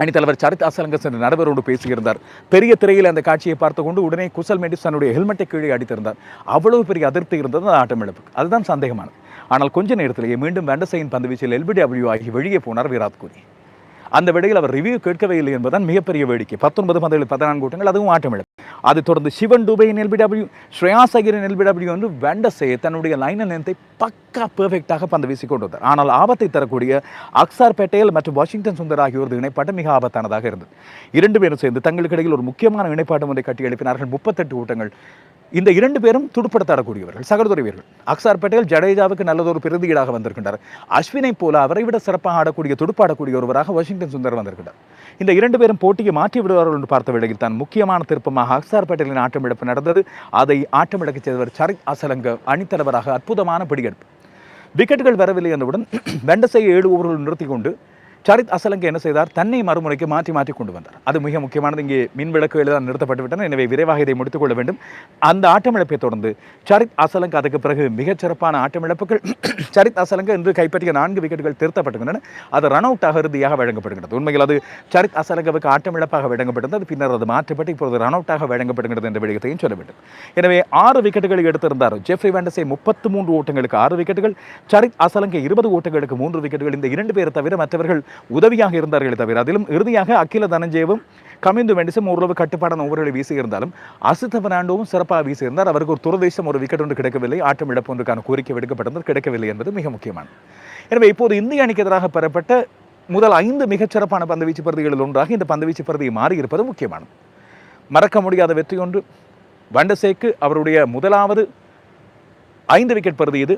அணித்தலைவர் சரித் அசலங்க சென்ற நடுவரோடு பேசியிருந்தார். பெரிய திரையில் அந்த காட்சியை பார்த்து கொண்டு உடனே குசல் மெண்டிஸ் தன்னுடைய ஹெல்மெட்டை கீழே அடித்திருந்தார். அவ்வளவு பெரிய அதிருப்தி இருந்தது அந்த ஆட்டம் இழப்பு அதுதான் சந்தேகமானது. ஆனால் கொஞ்ச நேரத்திலேயே மீண்டும் வெண்டசையின் பந்து வீச்சில் எல்பிடபிள்யூ ஆகி வெளியே போனார் விராட் கோலி. அந்த விடையில் அவர் ரிவ்யூ கேட்கவே இல்லை என்பதுதான் மிகப்பெரிய வேடிக்கை. பத்தொன்பது பந்துகளில் பதினான்கு கூட்டங்கள் அதுவும் ஆட்டமிழப்பு. அது தொடர்ந்து சிவன் டூபையின் எல்பிடபிள்யூ ஸ்ரேயாஸ் அகிரின் எல்பிடபிள்யூ வந்து வெண்டசே தன்னுடைய லைன் நேரத்தை பக்கா பெர்ஃபெக்டாக பந்து வீசி கொண்டு வந்தார். ஆனால் ஆபத்தை தரக்கூடிய அக்சார் பேட்டேல் மற்றும் வாஷிங்டன் சுந்தர் ஆகியோரது இணைப்பாட்டம் மிக ஆபத்தானதாக இருந்தது. இரண்டு பேரும் சேர்ந்து தங்களுக்கு இடையில் ஒரு முக்கியமான இணைப்பாட்டம் ஒன்றை கட்டி எழுப்பினார்கள். முப்பத்தெட்டு கூட்டங்கள் இந்த இரண்டு பேரும் துடுப்படுத்தாடக்கூடியவர்கள் சகோதரி வீரர்கள் அக்சார் பட்டேல் ஜடேஜாவுக்கு நல்லதொரு பிரதியீடாக வந்திருக்கின்றார். அஸ்வினை போல அவரை விட சிறப்பாக ஆடக்கூடிய துடுப்பாடக்கூடிய ஒருவராக வாஷிங்டன் சுந்தர் வந்திருக்கிறார். இந்த இரண்டு பேரும் போட்டியை மாற்றி விடுவார்கள் என்று பார்த்த வேளையில் தான் முக்கியமான திருப்பமாக அக்சார் பட்டேலின் ஆட்டமிழப்பு நடந்தது. அதை ஆட்டமிழக்க செய்தவர் சரித் அசலங்க அணித்தலைவராக அற்புதமான பிடியெடுப்பு விக்கெட்டுகள் வரவில்லை என்றவுடன் வெண்டசையை ஏழு ஓவர்கள் நிறுத்தி கொண்டு சரித் அசலங்க என்ன செய்தார் தன்னை மறுமுறைக்கு மாற்றி மாற்றி கொண்டு வந்தார் அது மிக முக்கியமானது இங்கே மின் விளக்கு தான் நிறுத்தப்பட்டு விட்டன எனவே விரைவாக இதை முடித்துக் கொள்ள வேண்டும் அந்த ஆட்டமிழப்பை தொடர்ந்து சரித் அசலங்க அதுக்கு பிறகு மிகச்சிறப்பான ஆட்டமிழப்புகள் சரித் அசலங்க இன்று கைப்பற்றிய நான்கு விக்கெட்டுகள் திருத்தப்பட்டுகின்றன அது ரன் அவுட்டாக இறுதியாக வழங்கப்படுகிறது உண்மையில் அது சரித் அசலங்கவுக்கு ஆட்டமிழப்பாக வழங்கப்பட்டது பின்னர் அது மாற்றப்பட்டு இப்பொழுது ரன் அவுட்டாக வழங்கப்படுகிறது என்ற விடயத்தையும் சொல்ல வேண்டும் எனவே ஆறு விக்கெட்டுகளை எடுத்திருந்தார் ஜெஃப்ரி வேண்டஸை முப்பத்து மூன்று ஓட்டங்களுக்கு ஆறு விக்கெட்டுகள் சரித் அசலங்க இருபது ஓட்டங்களுக்கு மூன்று விக்கெட்டுகள் இந்த இரண்டு பேர் தவிர மற்றவர்கள் உதவியாக இருந்தார்களே தவிர அதிலும் இறுதியாக அகில தனஞ்சயவும் கமிந்து மெண்டிஸும் ஓரளவு கட்டுப்பாடான ஓவர்களை வீசியிருந்தாலும் அசித்த பெர்னாண்டோவும் சிறப்பாக வீசியிருந்தார். அவருக்கு ஒரு துரதேசம் ஒரு விக்கெட் ஒன்று கிடைக்கவில்லை. ஆட்டம் இழப்பு ஒன்றுக்கான கோரிக்கை விடுக்கப்பட்டது கிடைக்கவில்லை என்பது மிக முக்கியமான எனவே இப்போது இந்திய அணிக்கு எதிராக பெறப்பட்ட முதல் ஐந்து மிகச்சிறப்பான பந்துவீச்சு பிரதிகளில் ஒன்றாக இந்த பந்துவீச்சு பிரதி மாறி இருப்பது முக்கியமானது. மறக்க முடியாத வெற்றி ஒன்று. வண்டசேக்கு அவருடைய முதலாவது ஐந்து விக்கெட் பிரதி இது.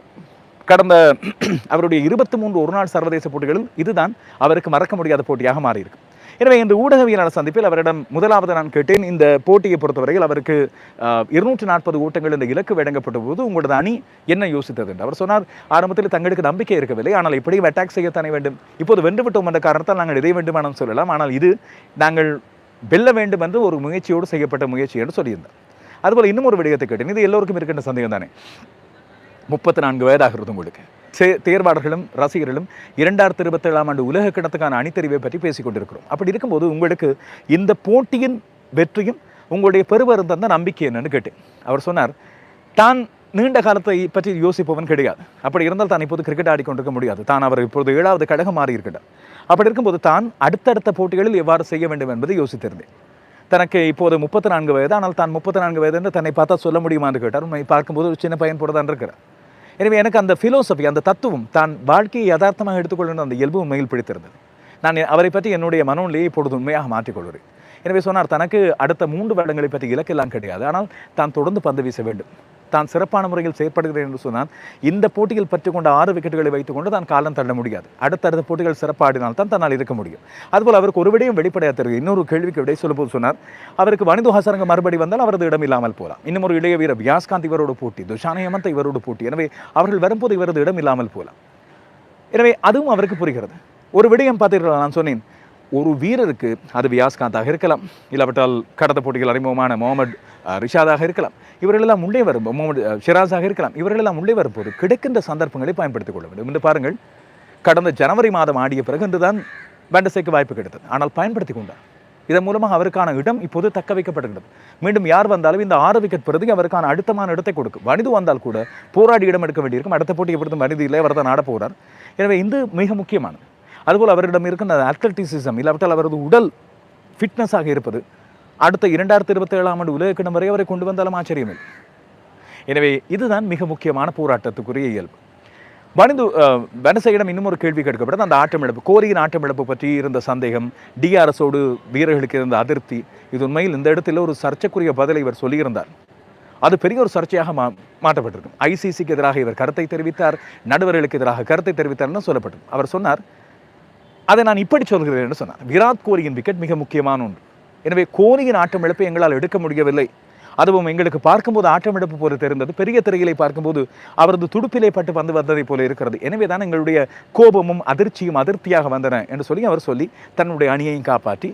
கடந்த அவருடைய இருபத்தி மூன்று ஒருநாள் சர்வதேச போட்டிகளில் இதுதான் அவருக்கு மறக்க முடியாத போட்டியாக மாறியிருக்கு. எனவே இந்த ஊடகவியலாளர் சந்திப்பில் அவரிடம் முதலாவது நான் கேட்டேன். இந்த போட்டியை பொறுத்தவரையில் அவருக்கு இருநூற்றி நாற்பது ஓட்டங்கள் இந்த இலக்கு வழங்கப்பட்ட போது உங்களது அணி என்ன யோசித்தது என்று. அவர் சொன்னார் ஆரம்பத்தில் தங்களுக்கு நம்பிக்கை இருக்கவில்லை ஆனால் இப்படியும் அட்டாக் செய்யத்தானே வேண்டும். இப்போது வென்றுவிட்டோம் என்ற காரணத்தால் நாங்கள் இதை வேண்டுமானம் சொல்லலாம். ஆனால் இது நாங்கள் வெல்ல வேண்டும் என்று ஒரு முயற்சியோடு செய்யப்பட்ட முயற்சி என்று சொல்லியிருந்தார். அதுபோல் இன்னும் ஒரு விடயத்தை கேட்டேன். இது எல்லோருக்கும் இருக்கின்ற சந்தேகம் தானே முப்பத்தி நான்கு வயதாகிறது உங்களுக்கு. சே தேர்வாளர்களும் ரசிகர்களும் இரண்டாயிரத்தி இருபத்தேழாம் ஆண்டு உலக கிணத்துக்கான அணித்தறிவை பற்றி பேசிக் கொண்டிருக்கிறோம் அப்படி இருக்கும்போது உங்களுக்கு இந்த போட்டியின் வெற்றியும் உங்களுடைய பெருவரும் தந்த நம்பிக்கை என்னன்னு கேட்டேன். அவர் சொன்னார் தான் நீண்ட காலத்தை பற்றி யோசிப்பவன் கிடையாது. அப்படி இருந்தால் தான் இப்போது கிரிக்கெட் ஆடிக்கொண்டிருக்க முடியாது. தான் அவர் இப்போது ஏழாவது கழகம் மாறி இருக்கின்றார் அப்படி இருக்கும்போது தான் அடுத்தடுத்த போட்டிகளில் எவ்வாறு செய்ய வேண்டும் என்பதை யோசித்திருந்தேன். தனக்கு இப்போது முப்பத்தி நான்கு வயது ஆனால் தான் முப்பத்தி நான்கு வயது என்று தன்னை பார்த்தா சொல்ல முடியுமா என்று கேட்டார் பார்க்கும்போது ஒரு சின்ன பையன் போல தான் இருக்கிறார். எனவே எனக்கு அந்த ஃபிலோசபி அந்த தத்துவம் தான் வாழ்க்கையை யதார்த்தமாக எடுத்துக்கொள்ளணும் அந்த இயல்பு உண்மையில் பிடித்திருந்தது. நான் அவரை பற்றி என்னுடைய மனநிலையை இப்பொழுது உண்மையாக மாற்றிக்கொள்கிறேன். எனவே சொன்னார் தனக்கு அடுத்த மூன்று வருடங்களை பற்றி இலக்கெல்லாம் கிடையாது. ஆனால் தான் தொடர்ந்து பந்து வீச வேண்டும். தான் சிறப்பான முறையில் செயற்படுகிறேன் என்று சொன்னால் இந்த போட்டியில் பற்றிக்கொண்ட ஆறு விக்கெட்டுகளை வைத்துக்கொண்டு தான் காலம் தள்ள முடியாது. அடுத்தடுத்த போட்டிகள் சிறப்பாடினால் தான் தன்னால் இருக்க முடியும். அதுபோல் அவருக்கு ஒரு விடையும் வெளிப்படையாக தெரியும். இன்னொரு கேள்விக்கு விடை சொல்லும்போது சொன்னார் அவருக்கு வனிது ஹாசரங்க மறுபடி வந்தால் அவரது இடம் இல்லாமல் போகலாம். இன்னும் ஒரு இளைய வீரர் வியாஸ்காந்த் இவரோடு போட்டி துஷானி ஹேமந்த் இவரோடு போட்டி. எனவே அவர்கள் வரும்போது இவரது இடம் இல்லாமல் போகலாம். எனவே அதுவும் அவருக்கு புரிகிறது. ஒரு விடயம் பார்த்தீர்களா? நான் சொன்னேன் ஒரு வீரருக்கு அது வியாஸ்காந்தாக இருக்கலாம். இல்லாவிட்டால் கடந்த போட்டிகள் அறிமுகமான முகமது ரிஷாதாக இருக்கலாம். இவர்களெல்லாம் உள்ளே வரும் முகமது ஷிராஸாக இருக்கலாம். இவர்களெல்லாம் உள்ளே வரும்போது கிடைக்கின்ற சந்தர்ப்பங்களை பயன்படுத்திக் கொள்ள வேண்டும். என்று பாருங்கள் கடந்த ஜனவரி மாதம் ஆடிய பிறகு இன்றுதான் வேண்டசைக்கு வாய்ப்பு கிடைத்தது. ஆனால் பயன்படுத்தி கொண்டார். இதன் மூலமாக அவருக்கான இடம் இப்போது தக்க வைக்கப்படுகிறது மீண்டும் யார் வந்தாலும் இந்த ஆறு விக்கெட் பிரதி அவருக்கான அடுத்தமான இடத்தை கொடுக்கும். வனிது வந்தால் கூட போராடி இடம் எடுக்க வேண்டியிருக்கும். அடுத்த போட்டியை பொறுத்தும் வனிது இல்லை அவர் தான் ஆட போகிறார். எனவே இது மிக முக்கியமானது. அதுபோல் அவரிடம் இருக்கின்ற அத்லட்டிசிசம் இல்லாவிட்டால் அவரது உடல் ஃபிட்னஸாக இருப்பது. அடுத்த இரண்டாயிரத்தி இருபத்தி ஏழாம் ஆண்டு உலகக்கிடம் வரை அவரை கொண்டு வந்தாலும் ஆச்சரியமில்லை. எனவே இதுதான் மிக முக்கியமான போராட்டத்துக்குரிய இயல்பு. வனிந்து வனசையிடம் இன்னும் ஒரு கேள்வி கேட்கப்பட்டது. அந்த ஆட்டம் இழப்பு கோரியின் ஆட்டமிழப்பு பற்றி இருந்த சந்தேகம் டிஆர்எஸோடு வீரர்களுக்கு இருந்த அதிருப்தி இது உண்மையில் இந்த இடத்துல ஒரு சர்ச்சைக்குரிய பதிலை இவர் சொல்லியிருந்தார். அது பெரிய ஒரு சர்ச்சையாக மா மாற்றப்பட்டிருக்கும். ஐசிசிக்கு எதிராக இவர் கருத்தை தெரிவித்தார் நடுவர்களுக்கு எதிராக கருத்தை தெரிவித்தார்னு சொல்லப்பட்டது. அவர் சொன்னார் அதை நான் இப்படி சொல்கிறேன் என்று சொன்னார். விராட் கோலியின் விக்கெட் மிக முக்கியமான ஒன்று. எனவே கோலியின் ஆட்டம் இழப்பை எங்களால் எடுக்க முடியவில்லை. அதுவும் எங்களுக்கு பார்க்கும்போது ஆட்டம் இழப்பு போல தெரிந்தது. பெரிய திரையிலே பார்க்கும்போது அவரது துடுப்பிலே பட்டு வந்து வந்ததை போல இருக்கிறது. எனவே தான் எங்களுடைய கோபமும் அதிர்ச்சியும் அதிருப்தியாக வந்தன என்று சொல்லி அவர் சொல்லி தன்னுடைய அணியையும் காப்பாற்றி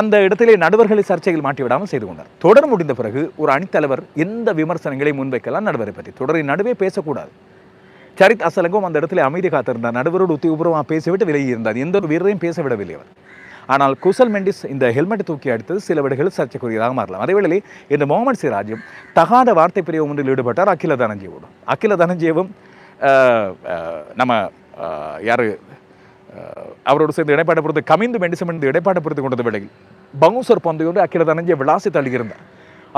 அந்த இடத்திலே நடுவர்களை சர்ச்சையில் மாட்டி விடாமல் செய்து கொண்டார். தொடர் முடிந்த பிறகு ஒரு அணித்தலைவர் எந்த விமர்சனங்களை முன்வைக்கலாம் நடுவரை பற்றி. தொடரின் நடுவே பேசக்கூடாது. சரித் அசலங்கும் அந்த இடத்துல அமைதி காத்திருந்தார். நடுவரோடு உத்தியோகபூர்வமாக பேசிவிட்டு விலகி இருந்தார் எந்த ஒரு வீரரையும் பேச விடவில்லை அவர். ஆனால் குசல் மெண்டிஸ் இந்த ஹெல்மெட் தூக்கி அடித்தது சில விடைகள் சர்ச்சைக்குரியதாக மாறலாம். அதேவேளை இந்த முகமது சிராஜும் தகாத வார்த்தை பிரிவு ஒன்றில் ஈடுபட்டார். அகில தனஞ்சீவோடும். அகில தனஞ்சீவும் நம்ம யார் அவரோடு சேர்ந்து இடைப்பாட்டை பொறுத்து கமிந்து மெண்டிசம் என்று இடைப்பாட்டை பொறுத்து கொண்டது வேளையில் பவுசர் பந்தையோடு அகில தனஞ்சிய விளாசி தள்ளியிருந்தார்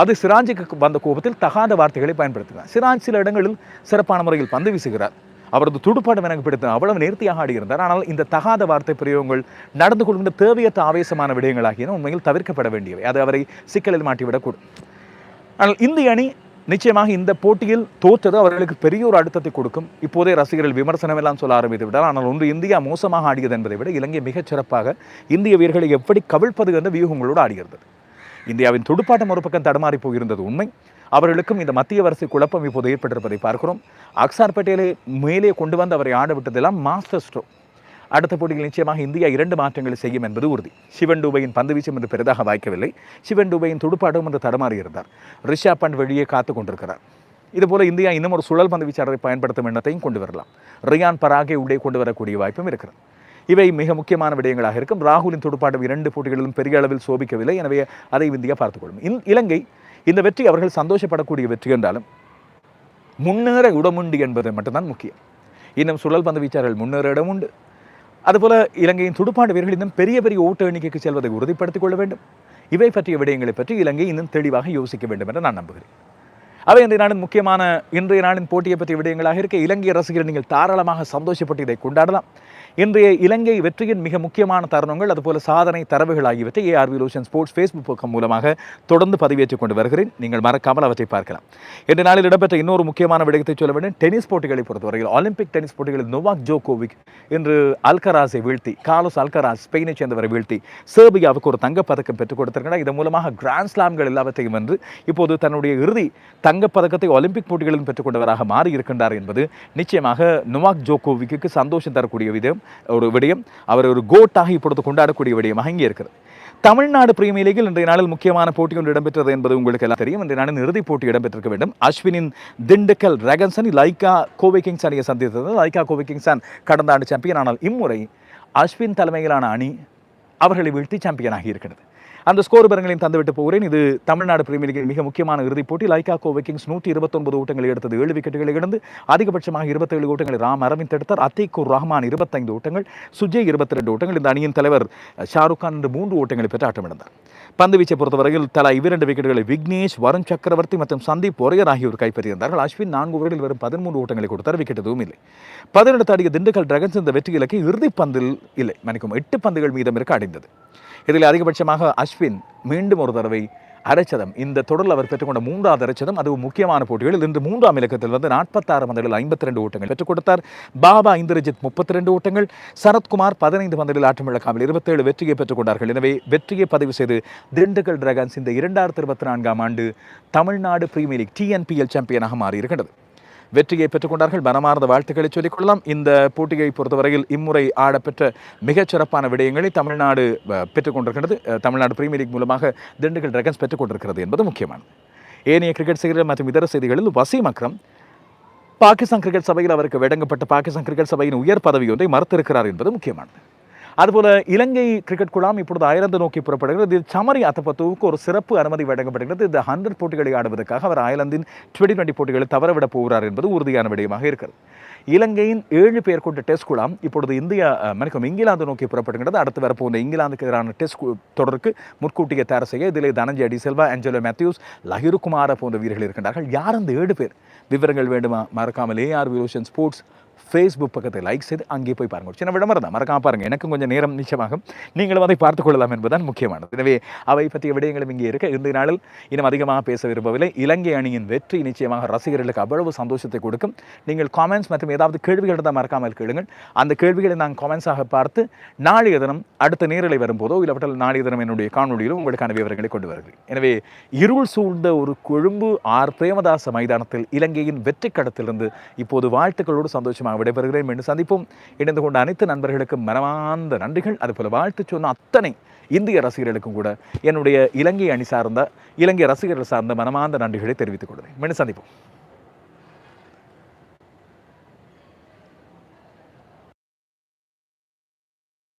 அது சிராஜுக்கு வந்த கோபத்தில் தகாத வார்த்தைகளை பயன்படுத்தினார் சிராஜ் சில இடங்களில் சிறப்பான முறையில் பந்து வீசுகிறார். அவரது துடுப்பாட்டம் எனக்கு பிடித்த அவ்வளவு நேர்த்தியாக ஆடுகிறார் ஆனால் இந்த தகாத வார்த்தை பிரயோகங்கள் நடந்து கொள்கின்ற தேவையற்ற ஆவேசமான விடயங்களாகியன உண்மையில் தவிர்க்கப்பட வேண்டியவை. அது அவரை சிக்கலில் மாட்டிவிடக்கூடும். ஆனால் இந்திய அணி நிச்சயமாக இந்த போட்டியில் தோற்றது அவர்களுக்கு பெரிய ஒரு அழுத்தத்தை கொடுக்கும். இப்போதே ரசிகர்கள் விமர்சனம் எல்லாம் சொல்ல ஆரம்பித்து விட்டால் ஆனால் ஒன்று இந்தியா மோசமாக ஆடியது என்பதை விட இலங்கை மிகச் சிறப்பாக இந்திய வீரர்களை எப்படி கவிழ்ப்பது என்ற வியூகங்களோடு ஆடுகிறது இந்தியாவின் துடுப்பாட்டம் ஒரு பக்கம் தடுமாறி போயிருந்தது உண்மை. அவர்களுக்கும் இந்த மத்திய வரிசை குழப்பம் இப்போது ஏற்பட்டிருப்பதை பார்க்கிறோம். அக்சார் பட்டேலை மேலே கொண்டு வந்து அவரை ஆட விட்டதெல்லாம் மாஸ்டர் ஸ்ட்ரோ. அடுத்த போட்டியில் நிச்சயமாக இந்தியா இரண்டு மாற்றங்களை செய்யும் என்பது உறுதி. சிவன் டூபையின் பந்து வீச்சும் என்று பெரிதாக வாய்க்கவில்லை. சிவன் டூபையின் துடுப்பாட்டம் என்று தடமாறி இருந்தார் பண்ட் வெளியே காத்து கொண்டிருக்கிறார். இதுபோல் இந்தியா இன்னும் ஒரு சுழல் பந்து வீச்சாளரை பயன்படுத்தும் எண்ணத்தையும் கொண்டு வரலாம். ரியான் பராகே உள்ளே கொண்டு வரக்கூடிய வாய்ப்பும் இருக்கிறது. இவை மிக முக்கியமான விடயங்களாக இருக்கும். ராகுலின் துடுப்பாட்டம் இரண்டு போட்டிகளிலும் பெரிய அளவில் சோபிக்கவில்லை. எனவே அதை இந்தியா பார்த்துக்கொள்ளும். இலங்கை இந்த வெற்றி அவர்கள் சந்தோஷப்படக்கூடிய வெற்றி என்றாலும் முன்னேற இடமுண்டு என்பது மட்டும்தான் முக்கியம். இன்னும் சுழல் பந்து வீச்சாளர்கள் முன்னேற இடம் உண்டு. அதுபோல இலங்கையின் துடுப்பாட்டு வீரர்கள் இன்னும் பெரிய பெரிய ஓட்ட எண்ணிக்கைக்கு செல்வதை உறுதிப்படுத்திக் கொள்ள வேண்டும். இவை பற்றிய விடயங்களை பற்றி இலங்கை இன்னும் தெளிவாக யோசிக்க வேண்டும் என்று நான் நம்புகிறேன். அவை இன்றைய நாளின் முக்கியமான இன்றைய நாளின் போட்டியை பற்றிய விடயங்களாக இருக்க இலங்கை ரசிகர் நீங்கள் தாராளமாக சந்தோஷப்பட்டு இதை கொண்டாடலாம். இன்றைய இலங்கை வெற்றியின் மிக முக்கியமான தருணங்கள் அதுபோல சாதனை தரவுகள் ஆகியவற்றை ஏஆர்வி லோஷன் ஸ்போர்ட்ஸ் ஃபேஸ்புக் பக்கம் மூலமாக தொடர்ந்து பதிவேற்றிக் கொண்டு வருகிறேன். நீங்கள் மறக்காமல் அவற்றை பார்க்கலாம். இன்று நாளில் இடம்பெற்ற இன்னொரு முக்கியமான விடயத்தை சொல்ல வேண்டும். டென்னிஸ் போட்டிகளை பொறுத்தவரையில் ஒலிம்பிக் டென்னிஸ் போட்டிகளில் நோவாக் ஜோகோவிக் இன்று அல்கராஸை வீழ்த்தி காலோஸ் அல்கராஸ் ஸ்பெயினை சேர்ந்தவரை வீழ்த்தி சேர்பியாவுக்கு ஒரு தங்கப்பதக்கம் பெற்றுக் கொடுத்திருக்கிறார். இதன் மூலமாக கிராண்ட் ஸ்லாம்கள் எல்லாவற்றையும் வென்று இப்போது தன்னுடைய இறுதி தங்கப்பதக்கத்தை ஒலிம்பிக் போட்டிகளிலும் பெற்றுக்கொண்டவராக மாறி இருக்கின்றார் என்பது நிச்சயமாக நொவாக் ஜோகோவிக்கு சந்தோஷம் தரக்கூடிய விதம். ஒரு விடயம். அவர் ஒரு கோட்டாக இப்பொழுது கொண்டாடக்கூடிய விடயமாக இங்கே இருக்கிறது. தமிழ்நாடு பிரீமியர் லீகில் இன்றைய நாளில் முக்கியமான போட்டி ஒன்று இடம்பெற்றது என்பது உங்களுக்கு எல்லாம் தெரியும். இன்றைய நாளில் இறுதிப் போட்டி இடம்பெற்றிருக்க வேண்டும். அஸ்வினின் திண்டுக்கல் ரகன்சன் லைகா லைக்கா கோவை கிங்ஸ் அணியை சந்தித்தது. லைக்கா கோவை கிங்ஸ் கடந்த ஆண்டு சாம்பியன் ஆனால் இம்முறை அஸ்வின் தலைமையிலான அணி அவர்களை வீழ்த்தி சாம்பியனாகி இருக்கிறது. அந்த ஸ்கோர் பரங்களையும் தந்துவிட்டு போகிறேன். இது தமிழ்நாடு பிரீமியர் லீகில் மிக முக்கியமான இறுதிப் போட்டி. லைகா கோவை கிங்ஸ் நூற்றி இருபத்தொன்பது ஓட்டங்களை எடுத்தது. ஏழு விக்கெட்டுகளை இழந்து அதிகபட்சமாக இருபத்தேழு ஓட்டங்களை ராம் அரவிந்த் எடுத்தார். அத்தீக்கூர் ரஹ்மான் இருபத்தைந்து ஓட்டங்கள் சுஜய் இருபத்தி ரெண்டு ஓட்டங்கள். இந்த அணியின் தலைவர் ஷாருக் கான் என்று மூன்று ஓட்டங்களை பெற்று ஆட்டமிழந்தார் பந்து வீச்சை பொறுத்தவரையில் தலா இவ்விரண்டு விக்கெட்டுகளை விக்னேஷ் வருண் சக்கரவர்த்தி மற்றும் சந்தீப் ஒரையர் ஆகியோர் கைப்பற்றியிருந்தார்கள். அஸ்வின் நான்கு ஓவரில் வரும் பதிமூன்று ஓட்டங்களை கொடுத்தார். விக்கெட் எதுவும் இல்லை. பதினெட்டு அடிக்க திண்டுக்கல் டிராகன்ஸ் இந்த வெற்றி இலக்கை இறுதிப் பந்தில் இல்லை. மன்னிக்கும் எட்டு பந்துகள் மீதம் இருக்க அடைந்தது. இதில் அதிகபட்சமாக அஸ்வின் மீண்டும் ஒரு தடவை அரைச்சதம். இந்த தொடரில் அவர் பெற்றுக்கொண்ட மூன்றாவது அரைச்சதம் அதுவும் முக்கியமான போட்டிகளில் இன்று மூன்றாம் இலக்கத்தில் வந்து நாற்பத்தாறு பந்தலில் ஐம்பத்தி ரெண்டு ஓட்டங்கள் பெற்றுக் கொடுத்தார். பாபா இந்திரஜித் முப்பத்தி ரெண்டு ஓட்டங்கள் சரத்குமார் பதினைந்து பந்தலில் ஆட்டம் இழக்காமல் இருபத்தேழு வெற்றியை பெற்றுக் கொண்டார்கள். எனவே வெற்றியை பதிவு செய்து திண்டுக்கல் டிராகன்ஸ் இந்த இரண்டாயிரத்தி இருபத்தி நான்காம் ஆண்டு தமிழ்நாடு பிரீமியர் லீக் டிஎன்பிஎல் சாம்பியனாக மாறியிருக்கின்றது. வெற்றியை பெற்றுக்கொண்டார்கள். மனமார்ந்த வாழ்த்துக்களை சொல்லிக்கொள்ளலாம் இந்த போட்டியை பொறுத்தவரையில் இம்முறை ஆடப்பெற்ற மிகச்சிறப்பான விடயங்களை தமிழ்நாடு பெற்றுக்கொண்டிருக்கிறது தமிழ்நாடு பிரீமியர் லீக் மூலமாக திண்டுக்கல் டிராகன்ஸ் பெற்றுக்கொண்டிருக்கிறது என்பது முக்கியமானது. ஏனைய கிரிக்கெட் செய்திகள் மற்றும் இதர செய்திகளில் வசீம் அக்ரம் பாகிஸ்தான் கிரிக்கெட் சபையில் அவருக்கு வழங்கப்பட்ட பாகிஸ்தான் கிரிக்கெட் சபையின் உயர் பதவி ஒன்றை மறுத்திருக்கிறார் என்பது முக்கியமானது. அதுபோல இலங்கை கிரிக்கெட் குழாம் இப்பொழுது அயர்லாந்து நோக்கி புறப்படுகிறது. இது சமரி அத்தப்பத்துவுக்கு ஒரு சிறப்பு அனுமதி வழங்கப்படுகிறது. இந்த ஹண்ட்ரட் போட்டிகளை ஆடுவதற்காக அவர் அயர்லாந்தின் டுவெண்டி டுவெண்டி போட்டிகளை தவறவிடப் போகிறார் என்பது உறுதியான விடயமாக இருக்கிறது. இலங்கையின் ஏழு பேர் கொண்ட டெஸ்ட் குழாம் இப்பொழுது இந்தியா அஹ், இங்கிலாந்து நோக்கி புறப்படுகின்றது அடுத்து வரப்போகிற இங்கிலாந்துக்கு எதிரான டெஸ்ட் கு- தொடருக்கு முற்கூட்டிய தயார் செய்ய இதிலே தனஞ்சய் அடி செல்வா ஆஞ்சலோ மேத்யூஸ் லஹிரு குமார போன்ற வீரர்கள் இருக்கின்றார்கள். யார் அந்த ஏழு பேர்? விவரங்கள் வேண்டுமா? மறக்காமல் A R Viroshan sports Facebook பக்கத்தை லைக் செய்து அங்கே போய் பாருங்க. ஒரு சின்ன விளம்பரம் தான் மறக்காம பாருங்கள் எனக்கும் கொஞ்சம் நேரம் நிச்சயமாகும். நீங்களும் அதை பார்த்துக் கொள்ளலாம் என்பதுதான் முக்கியமானது. எனவே அவை பற்றிய விடயங்களும் இங்கே இருக்க இந்த நாளில் இன்னும் அதிகமாக பேச விரும்பவில்லை. இலங்கை அணியின் வெற்றி நிச்சயமாக ரசிகர்களுக்கு அவ்வளவு சந்தோஷத்தை கொடுக்கும். நீங்கள் காமெண்ட்ஸ் மற்றும் ஏதாவது கேள்விகள் இருந்தால் மறக்காமல் கேளுங்கள். அந்த கேள்விகளை நான் காமெண்ட்ஸாக பார்த்து நாளைய தினம் அடுத்த நேரலை வரும்போதோ இல்லாவிட்டால் நாளைய தினம் என்னுடைய காணொலியிலும் உங்களுக்கான விவரங்களை கொண்டு வருகிறேன் எனவே இருள் சூழ்ந்த ஒரு கொழும்பு ஆர். பிரேமதாச மைதானத்தில் இலங்கையின் வெற்றி கடத்திலிருந்து இப்போது வாழ்த்துக்களோடு சந்தோஷமாக நான் விடைபெறுகிறேன். மீண்டும் சந்திப்போம். இணைந்து கொண்ட அனைத்து நண்பர்களுக்கும் மனமார்ந்த நன்றிகள். அதுபோல வாழ்த்து சொன்ன அத்தனை இந்திய ரசிகர்களுக்கும் கூட என்னுடைய இலங்கை அணி சார்ந்த இலங்கை ரசிகர்கள் சார்ந்த மனமார்ந்த நன்றிகளை தெரிவித்துக் கொள்கிறேன். மீண்டும் சந்திப்போம்.